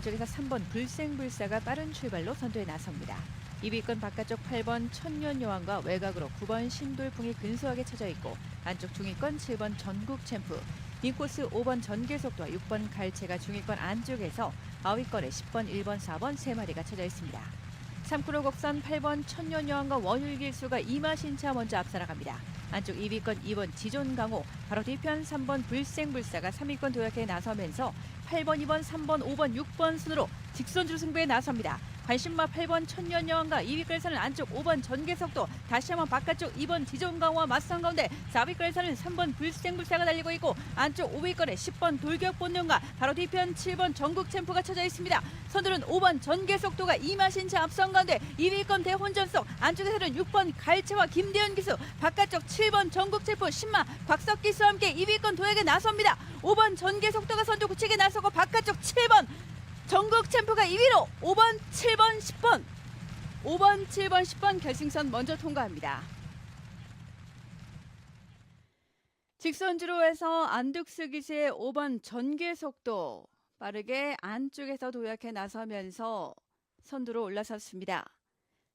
3번 불생불사가 빠른 출발로 선두에 나섭니다. 2위권 바깥쪽 8번 천년여왕과 외곽으로 9번 신돌풍이 근소하게 쳐져 있고 안쪽 중위권 7번 전국 챔프, 인코스 5번 전개속도와 6번 갈채가 중위권 안쪽에서 아위권에 10번, 1번, 4번 세 마리가 쳐져 있습니다. 3km 곡선 8번 천년여왕과 원율길수가 이마신차 먼저 앞서 나갑니다. 안쪽 2위권 2번 지존강호, 바로 뒤편 3번 불생불사가 3위권 도약에 나서면서 8번, 2번, 3번, 5번, 6번 순으로 직선주로 승부에 나섭니다. 관심마 8번 천년여왕과 2위권에서는 안쪽 5번 전개속도, 다시 한번 바깥쪽 2번 지존강호와 맞선 가운데 4위권에서는 3번 불생불사가 달리고 있고 안쪽 5위권에 10번 돌격본능과 바로 뒤편 7번 전국 챔프가 쳐져 있습니다. 선두는 5번 전개속도가 이마신차 앞선 가운데 2위권 대혼전 속 안쪽에서는 6번 갈채와 김대현 기수 바깥쪽 7번 전국 챔프 신마 곽석 기수와 함께 2위권 도약에 나섭니다. 5번 전개속도가 선두 구치게 나서고 바깥쪽 7번 전국 챔프가 2위로 5번, 7번, 10번 5번, 7번, 10번 결승선 먼저 통과합니다. 직선주로 해서 안득스 기수의 5번 전개속도 빠르게 안쪽에서 도약해 나서면서 선두로 올라섰습니다.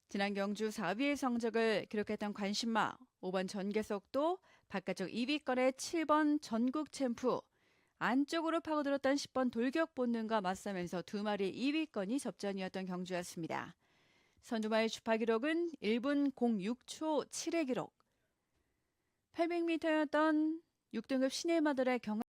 지난 경주 4위의 성적을 기록했던 관심마 5번 전개속도 바깥쪽 2위권의 7번 전국 챔프 안쪽으로 파고들었던 10번 돌격 본능과 맞서면서 두 마리 2위권이 접전이었던 경주였습니다. 선두마의 주파 기록은 1분 06초 7의 기록. 800m였던 6등급 시네마들의 경출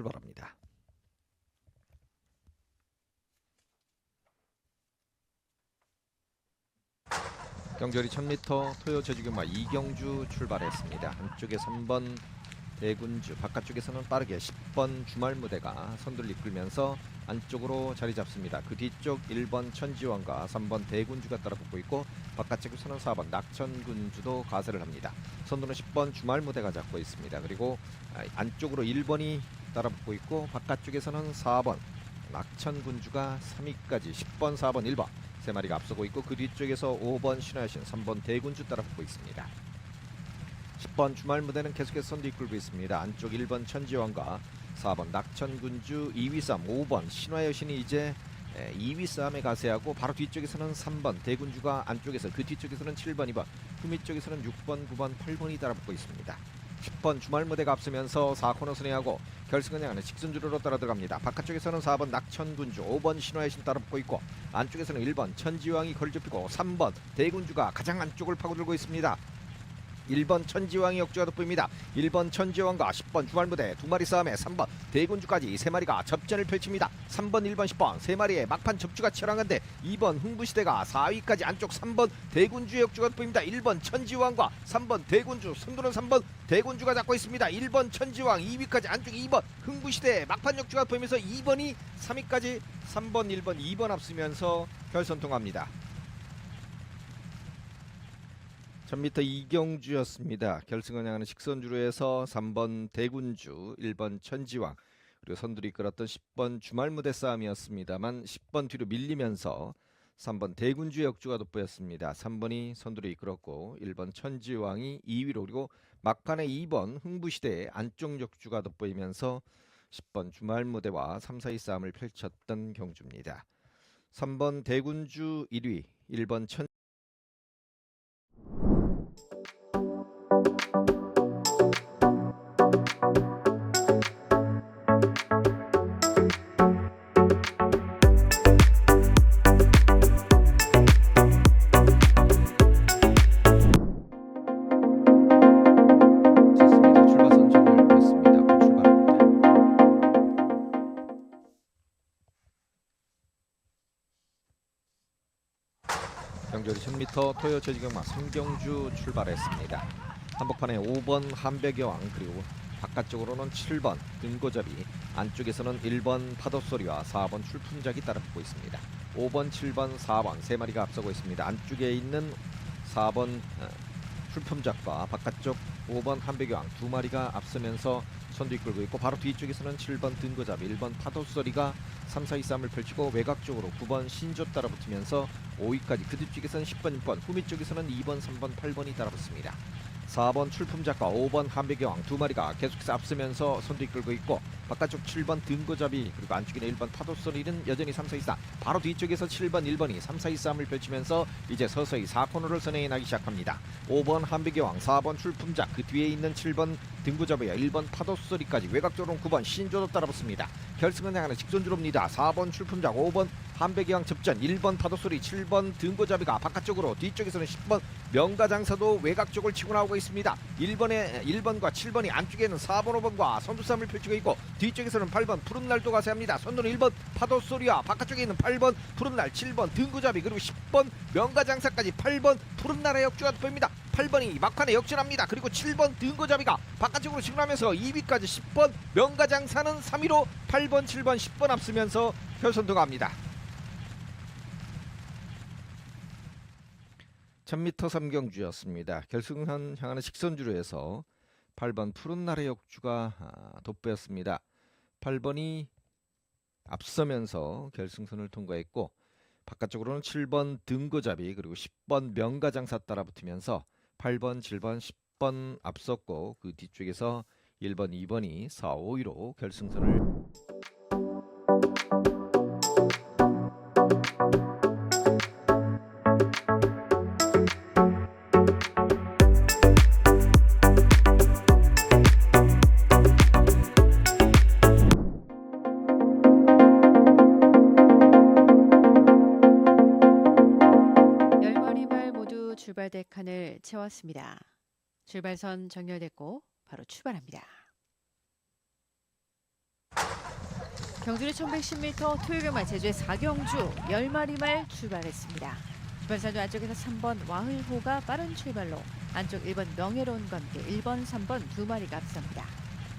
출발합니다. 경절이 1000m 토요 제주경마 이경주 출발했습니다. 한쪽에 3번 대군주, 바깥쪽에서는 빠르게 10번 주말 무대가 선두를 이끌면서 안쪽으로 자리 잡습니다. 그 뒤쪽 1번 천지원과 3번 대군주가 따라붙고 있고 바깥쪽에서는 4번 낙천군주도 가세를 합니다. 선두는 10번 주말 무대가 잡고 있습니다. 그리고 아, 안쪽으로 1번이 따라붙고 있고 바깥쪽에서는 4번 낙천군주가 3위까지 10번, 4번, 1번 세 마리가 앞서고 있고 그 뒤쪽에서 5번 신하신, 3번 대군주 따라붙고 있습니다. 10번 주말 무대는 계속해서 선두 이끌고 있습니다. 안쪽 1번 천지왕과 4번 낙천군주 2위 싸움 5번 신화여신이 이제 2위 싸움에 가세하고 바로 뒤쪽에서는 3번 대군주가 안쪽에서 그 뒤쪽에서는 7번 2번 후미 쪽에서는 6번 9번 8번이 따라붙고 있습니다. 10번 주말 무대가 앞서면서 4코너 순회하고 결승은 향하는 직선주로로 따라 들어갑니다. 바깥쪽에서는 4번 낙천군주, 5번 신화의 신 따라 붙고 있고 안쪽에서는 1번 천지왕이 거리 좁히고 3번 대군주가 가장 안쪽을 파고들고 있습니다. 1번 천지왕이 역주가 돋보입니다. 1번 천지왕과 10번 주말무대 두 마리 싸움에 3번 대군주까지 세 마리가 접전을 펼칩니다. 3번 1번 10번 세 마리의 막판 접주가 치열한데 2번 흥부시대가 4위까지 안쪽 3번 대군주의 역주가 돋보입니다. 1번 천지왕과 3번 대군주 선두는 3번 대군주가 잡고 있습니다. 1번 천지왕 2위까지 안쪽 2번 흥부시대 막판 역주가 보이면서 2번이 3위까지 3번 1번 2번 앞서면서 결선 통합니다. 1000m 이경주였습니다. 결승을 향하는 직선주로에서 3번 대군주, 1번 천지왕, 그리고 선두를 이끌었던 10번 주말 무대 싸움이었습니다만 10번 뒤로 밀리면서 3번 대군주 역주가 돋보였습니다. 3번이 선두를 이끌었고 1번 천지왕이 2위로 그리고 막판에 2번 흥부시대의 안쪽 역주가 돋보이면서 10번 주말 무대와 3, 4위 싸움을 펼쳤던 경주입니다. 3번 대군주 1위, 1번 천 1000m 토요 제주경마 성경주 출발했습니다. 한복판에 5번 한백여왕 그리고 바깥쪽으로는 7번 등고잡이 안쪽에서는 1번 파도소리와 4번 출품작이 따라붙고 있습니다. 5번, 7번, 4번 세 마리가 앞서고 있습니다. 안쪽에 있는 4번 어, 출품작과 바깥쪽 5번 한백여왕 두 마리가 앞서면서 선두 이끌고 있고 바로 뒤쪽에서는 7번 등고잡 1번 파도소리가 3, 4, 2, 3을 펼치고 외곽 쪽으로 9번 신조 따라붙으면서 5위까지 그 뒤 쪽에서는 10번, 6번 후미 쪽에서는 2번, 3번, 8번이 따라붙습니다. 4번 출품작과 5번 한백여왕 두 마리가 계속해서 앞서면서 선두 이끌고 있고 바깥쪽 7번 등고잡이 그리고 안쪽에는 1번 파도소리는 여전히 3, 4, 2, 4 바로 뒤쪽에서 7번, 1번이 3, 4, 2, 3을 펼치면서 이제 서서히 4코너를 선행해 나기 시작합니다. 5번 한백여왕, 4번 출품작, 그 뒤에 있는 7번 등구잡이와 1번 파도소리까지 외곽쪽으로 9번 신조도 따라붙습니다. 결승은 향하는 직선주로입니다. 4번 출품작, 5번 한백여왕 접전, 1번 파도소리, 7번 등고잡이가 바깥쪽으로 뒤쪽에서는 10번 명가장사도 외곽 쪽을 치고 나오고 있습니다. 1번에 1번과 7번이 안쪽에는 4번, 5번과 선두싸움을 펼치고 있고 뒤쪽에서는 8번 푸른날도 가세합니다. 선두는 1번 파도소리와 바깥쪽에 있는 8번 푸른날, 7번 등구잡이 그리고 10번 명가장사까지 8번 푸른날의 역주가 보입니다. 8번이 막판에 역전합니다. 그리고 7번 등고잡이가 바깥쪽으로 진군하면서 2위까지 10번 명가장사는 3위로 8번, 7번, 10번 앞서면서 결선도 갑니다. 1000m 3경주였습니다. 결승선 향하는 직선주로 해서 8번 푸른 날의 역주가 아, 돋보였습니다. 8번이 앞서면서 결승선을 통과했고 바깥쪽으로는 7번 등고잡이 그리고 10번 명가장사 따라 붙으면서 8번, 7번, 10번 앞섰고 그 뒤쪽에서 1번, 2번이 4, 5위로 결승선을 출발대 칸을 채웠습니다. 출발선 정렬됐고 바로 출발합니다. 경주는 1110m 토요일말 제주의 4경주 10마리 말 출발했습니다. 출발선도 안쪽에서 3번 와흘호가 빠른 출발로 안쪽 1번 명예로운과 함께 1번, 3번 두 마리가 앞섭니다.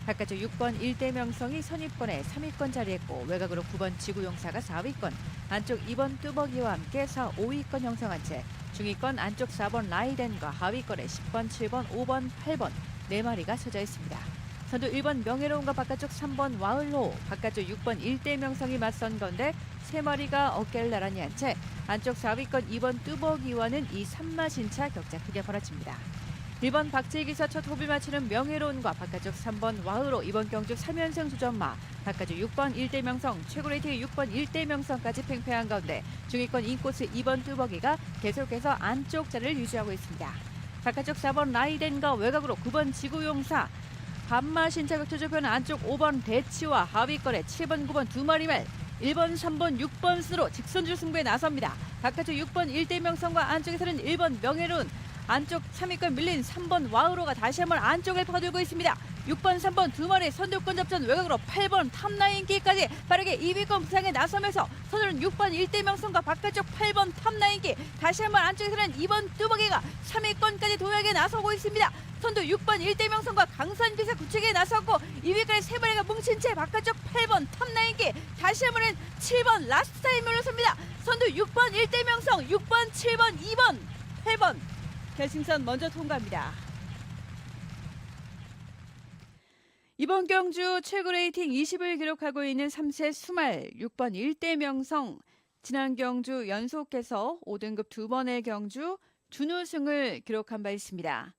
바깥쪽 6번 일대명성이 선입권에 3위권 자리했고 외곽으로 9번 지구용사가 4위권 안쪽 2번 뚜벅이와 함께 4, 5위권 형성한 채 중위권 안쪽 4번 라이덴과 하위권에 10번, 7번, 5번, 8번 네 마리가 서져 있습니다. 선두 1번 명예로운과 바깥쪽 3번 와을호, 바깥쪽 6번 일대 명성이 맞선 건데 세 마리가 어깨를 나란히 한 채 안쪽 4위권 2번 뚜벅이와는 이 산마신차 격차 크게 벌어집니다. 1번 박재기사 첫 호흡을 맞추는 명예로운과 바깥쪽 3번 와으로 이번 경주 3연승 주전마 바깥쪽 6번 일대명성 최고 레이팅 6번 일대명성까지 팽팽한 가운데 중위권 인코스 2번 뚜벅이가 계속해서 안쪽 자리를 유지하고 있습니다. 바깥쪽 4번 라이덴과 외곽으로 9번 지구용사 반마 신차격 투조표는 안쪽 5번 대치와 하위권에 7번 9번 두 마리 말 1번 3번 6번 순으로 직선줄 승부에 나섭니다. 바깥쪽 6번 일대명성과 안쪽에서는 1번 명예로운 안쪽 3위권 밀린 3번 와우로가 다시 한번 안쪽을 퍼들고 있습니다. 6번, 3번 두 마리 선두권 접전 외곽으로 8번 탑라인기까지 빠르게 2위권 부상에 나서면서 선두는 6번 일대명성과 바깥쪽 8번 탑라인기 다시 한번 안쪽에서는 2번 뚜벅이가 3위권까지 도약에 나서고 있습니다. 선두 6번 일대명성과 강산기사 구책에 나섰고 2위까지 세 마리가 뭉친 채 바깥쪽 8번 탑라인기 다시 한번은 7번 라스트 타임 올렸습니다. 선두 6번 일대명성 6번, 7번, 2번, 8번 결승선 먼저 통과합니다. 이번 경주 최고 레이팅 20을 기록하고 있는 3세 수말 6번 일대명성 지난 경주 연속해서 5등급 두 번의 경주 준우승을 기록한 바 있습니다.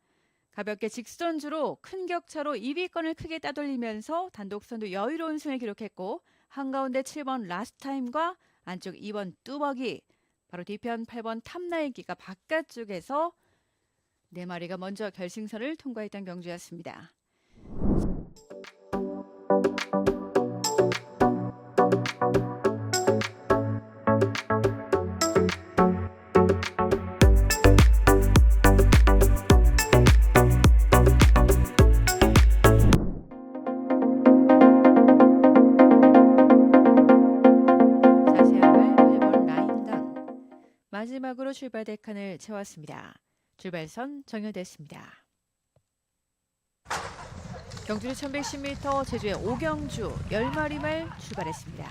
가볍게 직선주로 큰 격차로 2위권을 크게 따돌리면서 단독 선두 여유로운 승을 기록했고 한가운데 7번 라스타임과 안쪽 2번 뚜벅이 바로 뒤편 8번 탐나이기가 바깥쪽에서 네 마리가 먼저 결승선을 통과했던 경주였습니다. 자세한 말 8번 라인강 마지막으로 출발 데칸을 채웠습니다. 출발선 정렬됐습니다. 경주는 1110m 제주의 오경주 10마리 말 출발했습니다.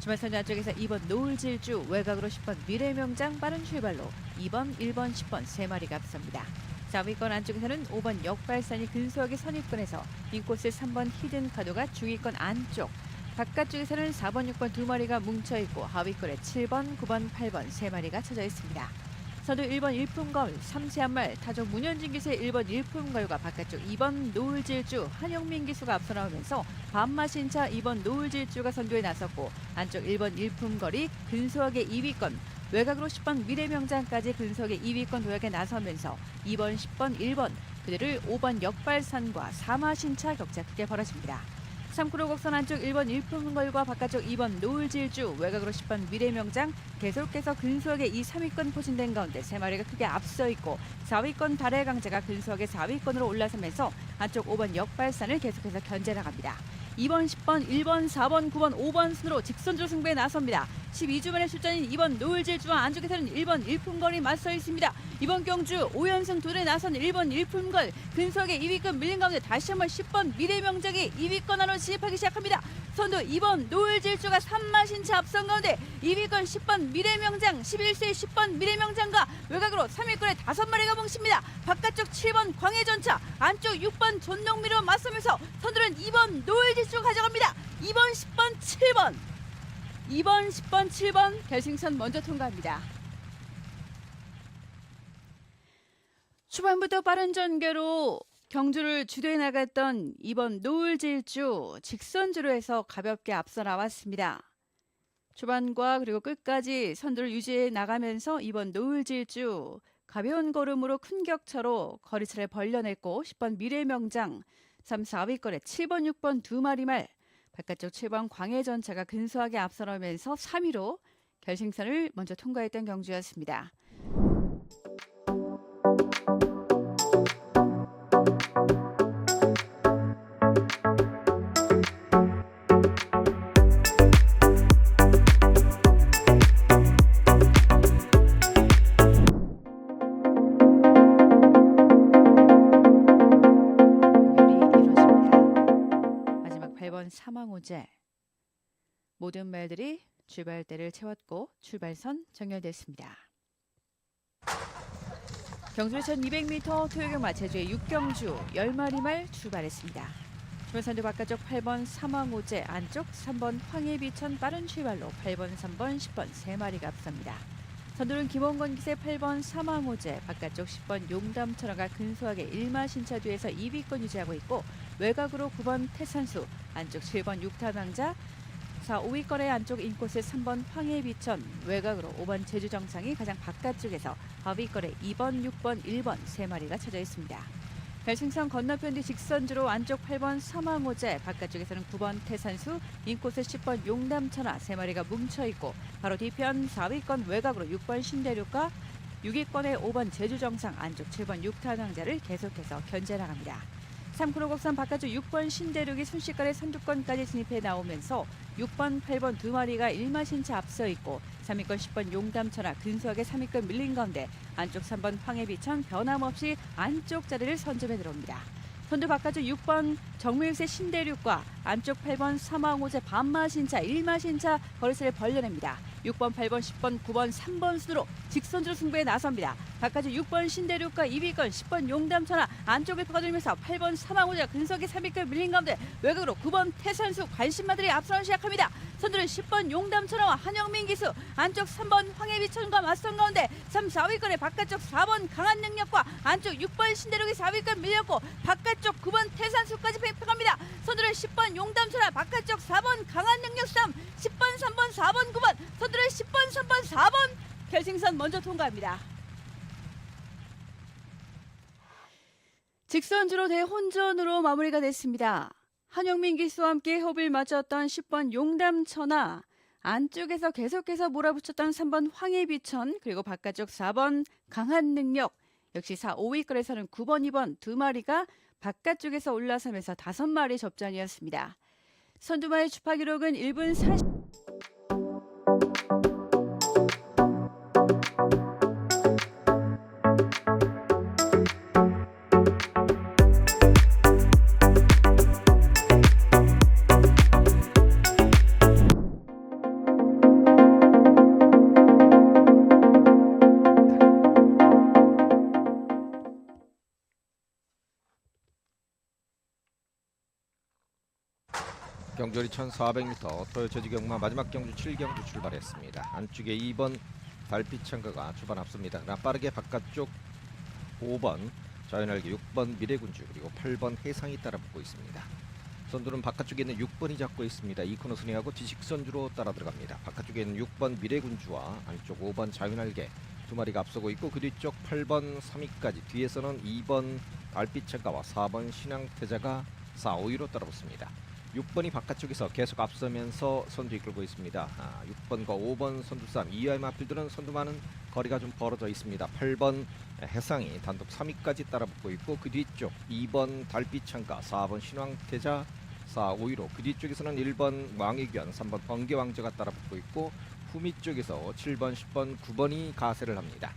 주말선 안쪽에서 2번 노을질주 외곽으로 10번 미래명장 빠른 출발로 2번, 1번, 10번 세 마리가 앞섭니다. 4위권 안쪽에서는 5번 역발산이 근소하게 선입권에서 인코스 3번 히든 카도가 중위권 안쪽 바깥쪽에서는 4번, 6번 두 마리가 뭉쳐 있고 하위권에 7번, 9번, 8번 세 마리가 쳐져 있습니다. 선두 1번 일품걸, 삼세한말, 타종 문현진 기수의 1번 일품걸과 바깥쪽 2번 노을질주, 한영민 기수가 앞서 나오면서 밤마신 차 2번 노을질주가 선두에 나섰고 안쪽 1번 일품걸이 근소하게 2위권, 외곽으로 10번 미래명장까지 근소하게 2위권 도약에 나서면서 2번, 10번, 1번 그들을 5번 역발산과 사마신차 격차 크게 벌어집니다. 3km 곡선 안쪽 1번 일품걸과 바깥쪽 2번 노을질주 외곽으로 10번 미래명장 계속해서 근소하게 이 3위권 포진된 가운데 세 마리가 크게 앞서 있고 4위권 달의 강자가 근소하게 4위권으로 올라서면서 안쪽 5번 역발산을 계속해서 견제 나갑니다. 2번, 10번, 1번, 4번, 9번, 5번 순으로 직선주 승부에 나섭니다. 12주 만의 출전인 2번 노을질주와 안쪽에서는 1번 일품걸이 맞서 있습니다. 이번 경주 5연승 도전에 나선 1번 일품걸 근소하게 2위권 밀린 가운데 다시 한번 10번 미래명장이 2위권 안으로 진입하기 시작합니다. 선두 2번 노을질주가 3마신 차 앞선 가운데 2위권 10번 미래명장 11세 10번 미래명장과 외곽으로 3위권에 5마리가 뭉칩니다. 바깥쪽 7번 광해전차 안쪽 6번 존동미로 맞서면서 선두는 2번 노을질주 가져갑니다. 2번 10번 7번 2번 10번 7번 결승선 먼저 통과합니다. 초반부터 빠른 전개로 경주를 주도해 나갔던 이번 노을질주 직선주로 해서 가볍게 앞서 나왔습니다. 초반과 그리고 끝까지 선두를 유지해 나가면서 이번 노을질주 가벼운 걸음으로 큰 격차로 거리차를 벌려냈고 10번 미래명장 3, 4위권에 7번, 6번 두 마리 말 바깥쪽 7번 광해전차가 근소하게 앞서면서 3위로 결승선을 먼저 통과했던 경주였습니다. 사망호제 모든 말들이 출발대를 채웠고 출발선 정렬됐습니다. 경주의 1200m 토요경마 제주의 6경주 10마리 말 출발했습니다. 출발선두 바깥쪽 8번 사망호제 안쪽 3번 황해비천 빠른 출발로 8번, 3번, 10번 세 마리가 앞섭니다. 선두는 김원건 기세 8번 사망호제 바깥쪽 10번 용담천하가 근소하게 1마 신차 뒤에서 2위권 유지하고 있고 외곽으로 9번 태산수 안쪽 7번 육타강자 4, 5위권의 안쪽 인코스 3번 황해비천 외곽으로 5번 제주정상이 가장 바깥쪽에서 하위권에 2번, 6번, 1번 세 마리가 쳐져 있습니다. 결승선 건너편 뒤 직선주로 안쪽 8번 사망호제 바깥쪽에서는 9번 태산수 인코스 10번 용담천하 세 마리가 뭉쳐있고 바로 뒤편 4위권 외곽으로 6번 신대륙과 6위권의 5번 제주정상 안쪽 7번 육타강자를 계속해서 견제 나갑니다. 3km 곡선 바깥쪽 6번 신대륙이 순식간에 선두권까지 진입해 나오면서 6번, 8번 두 마리가 1마신차 앞서 있고 3위권 10번 용담천하 근소하게 3위권 밀린 가운데 안쪽 3번 황해비천 변함없이 안쪽 자리를 선점해 들어옵니다. 선두 바깥쪽 6번 정밀세 신대륙과 안쪽 8번 사망호제 반마신차 1마신차 거리세를 벌려냅니다. 6번, 8번, 10번, 9번, 3번 순으로 직선주로 승부에 나섭니다. 바깥쪽 6번 신대륙과 2위권 10번 용담천하 안쪽을 퍼들면서 8번 사망호자 근석이 3위권 밀린 가운데 외곽으로 9번 태산수 관심마들이 앞서기 시작합니다. 선두는 10번 용담천하와 한영민 기수 안쪽 3번 황해비천과 맞선 가운데 3, 4위권의 바깥쪽 4번 강한 능력과 안쪽 6번 신대륙이 4위권 밀렸고 바깥쪽 9번 태산수까지 팽팽합니다. 선두는 10번 용담천하 바깥쪽 4번 강한 능력 3 10번 3번 4번 9번 선두 는 10번 3번 4번 결승선 먼저 통과합니다. 직선주로 대혼전으로 마무리가 됐습니다. 한영민 기수와 함께 호흡을 맞췄던 10번 용담천하 안쪽에서 계속해서 몰아붙였던 3번 황해비천 그리고 바깥쪽 4번 강한 능력 역시 4, 5위권에서는 9번, 2번 두 마리가 바깥쪽에서 올라서면서 다섯 마리 접전이었습니다. 선두마의 주파 기록은 1분 40. 1400m 토요 저지경마 마지막 경주 7경주 출발했습니다. 안쪽에 2번 달빛 창가가 출발 앞섭니다. 그러나 빠르게 바깥쪽 5번 자연알기 6번 미래군주 그리고 8번 해상이 따라붙고 있습니다. 선두는 바깥쪽에 있는 6번이 잡고 있습니다. 이코너 순회하고 지식선주로 따라 들어갑니다. 바깥쪽에 있는 6번 미래군주와 안쪽 5번 자연알개 두 마리가 앞서고 있고 그 뒤쪽 8번 3위까지 뒤에서는 2번 달빛 창가와 4번 신앙태자가 4, 5위로 따라붙습니다. 6번이 바깥쪽에서 계속 앞서면서 선두 이끌고 있습니다. 아, 6번과 5번 선두 싸움 이와의 마필들은 선두만은 거리가 좀 벌어져 있습니다. 8번 해상이 단독 3위까지 따라붙고 있고 그 뒤쪽 2번 달빛 창가, 4번 신왕태자, 4, 5위로 그 뒤쪽에서는 1번 왕의견, 3번 번개왕자가 따라붙고 있고 후미 쪽에서 7번, 10번, 9번이 가세를 합니다.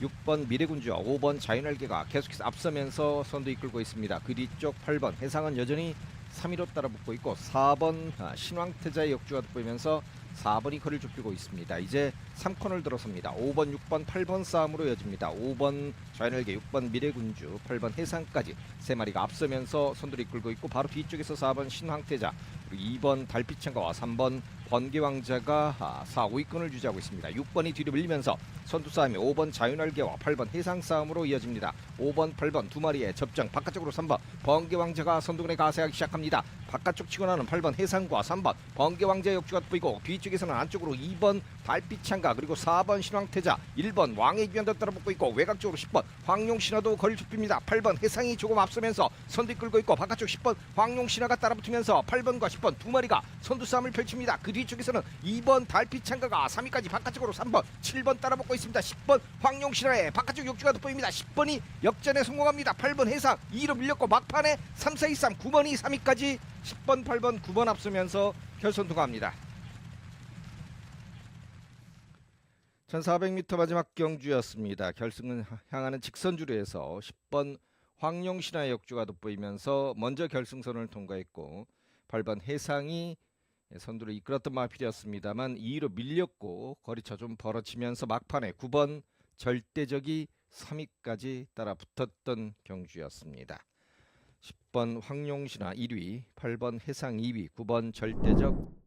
6번 미래군주와 5번 자연알개가 계속해서 앞서면서 선두 이끌고 있습니다. 그 뒤쪽 8번 해상은 여전히 3위로 따라 붙고 있고 4번 아, 신왕태자의 역주가 돋보이면서 4번이 거리를 좁히고 있습니다. 이제 3코너를 들어섭니다. 5번, 6번, 8번 싸움으로 이어집니다. 5번 자연알개, 6번 미래군주, 8번 해상까지 세 마리가 앞서면서 선두를 이끌고 있고 바로 뒤쪽에서 4번 신황태자, 그리고 2번 달빛창가와 3번 번개왕자가 아, 4, 5위권을 유지하고 있습니다. 6번이 뒤로 밀리면서 선두 싸움이 5번 자연알개와 8번 해상 싸움으로 이어집니다. 5번, 8번 두 마리의 접정 바깥쪽으로 3번 번개 왕자가 선두근에 가세하기 시작합니다. 바깥쪽 치고 나는 8번 해상과 3번 번개 왕자의 역주가 보이고 뒤쪽에서는 안쪽으로 2번 달빛 창가 그리고 4번 신왕태자 1번 왕의 귀환도 따라붙고 있고 외곽쪽으로 10번 황룡신화도 거리를 좁힙니다. 8번 해상이 조금 앞서면서 선두 끌고 있고 바깥쪽 10번 황룡신화가 따라붙으면서 8번과 10번 두 마리가 선두 싸움을 펼칩니다. 그 뒤쪽에서는 2번 달빛 창가가 3위까지 바깥쪽으로 3번 7번 따라붙고 있습니다. 10번 황룡신화의 바깥쪽 역주가 돋보입니다. 10번이 역전에 성공합니다. 8번 해상 2위로 밀렸고 막판에 3, 4, 2, 3 9번이 3위까지 10번 8번 9번 앞서면서 결선 통과합니다. 1400m 마지막 경주였습니다. 결승은 향하는 직선주로에서 10번 황룡신화의 역주가 돋보이면서 먼저 결승선을 통과했고 8번 해상이 선두를 이끌었던 마필이었습니다만 2위로 밀렸고 거리차 좀 벌어지면서 막판에 9번 절대적이 3위까지 따라 붙었던 경주였습니다. 10번 황룡신화 1위, 8번 해상 2위, 9번 절대적